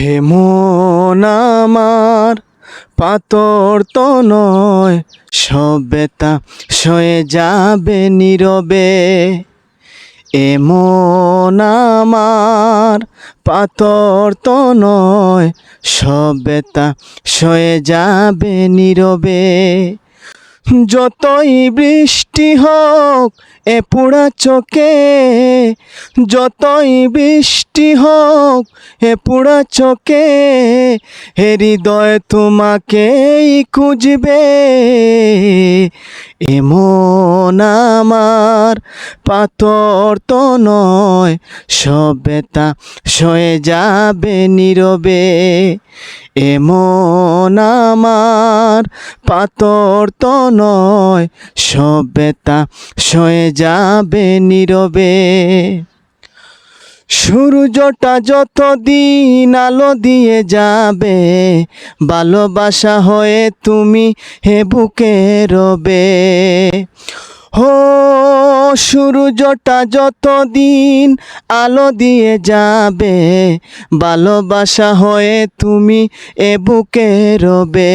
হে মন আমার পাতর তো নয়, সবেতা সয়ে যাবে নীরবে। এমন আমার পাতর তো নয়, সবেতা সয়ে যাবে নীরবে। যতই বৃষ্টি হোক, এ পোড়া চোখে, যতই বৃষ্টি হোক, এ পোড়া চোখে হৃদয় তোমাকেই খুঁজবে। এমন আমার পাথর তো নয় সবেতা সয়ে যাবে নীরবে। এমন আমার পাথর তো নয় সবেতা সয়ে যাবে নীরবে। সূর্যটা যতদিন আলো দিয়ে যাবে ভালোবাসা হয়ে তুমি হে বুকে রবে। হো, সূর্যটা যতদিন আলো দিয়ে যাবে, ভালোবাসা হয়ে তুমি এ বুকে রবে।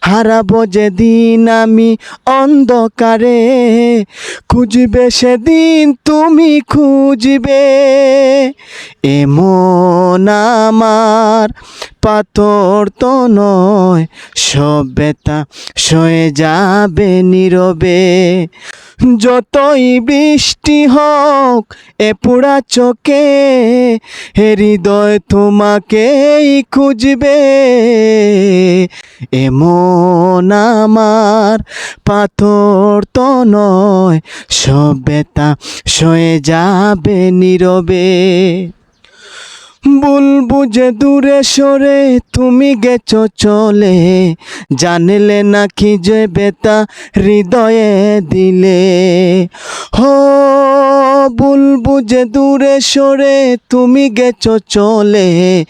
হারাবো যেদিন আমি অন্ধকারে, খুঁজবে সেদিন তুমি খুঁজবে। এমন আমার পাথর তো নয় সব সবেতা সয়ে যাবে নীরবে। যতই বৃষ্টি হোক, এ পোড়া চোখে হৃদয় তোমাকেই খুঁজবে। এমন আমার পাথর তো নয় সব সবেতা সয়ে যাবে নীরবে। বলব যে দূরে সরে তুমি গেছো চলে। জানলে নাকি যে বেতা হৃদয়ে দিলে। হো, বলব যে দূরে সরে তুমি গেছো চলে।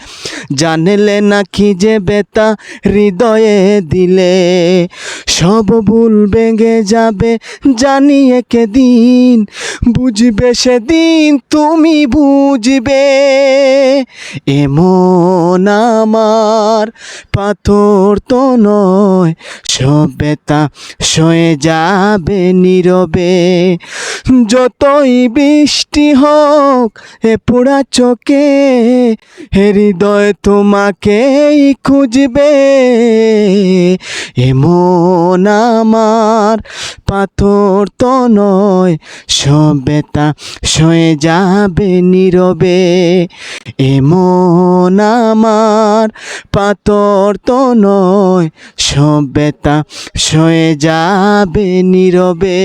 জানলে নাকি যে বেতা হৃদয়ে দিলে। সব ভুল ভেঙে যাবে, জানিয়ে দিন বুঝবে সেদিন, তুমি বুঝবে। এমন আমার পাথর তো নয় সবেতা সয়ে যাবে নীরবে। যতই বৃষ্টি হোক, এ পোড়া চোখে হৃদয় তোমাকেই খুঁজবে। এমন আমার। পাথর তো নয় সবেতা সয়ে যাবে নীরবে। এমন আমার, পাথর তো নয় সবেতা সয়ে যাবে নীরবে।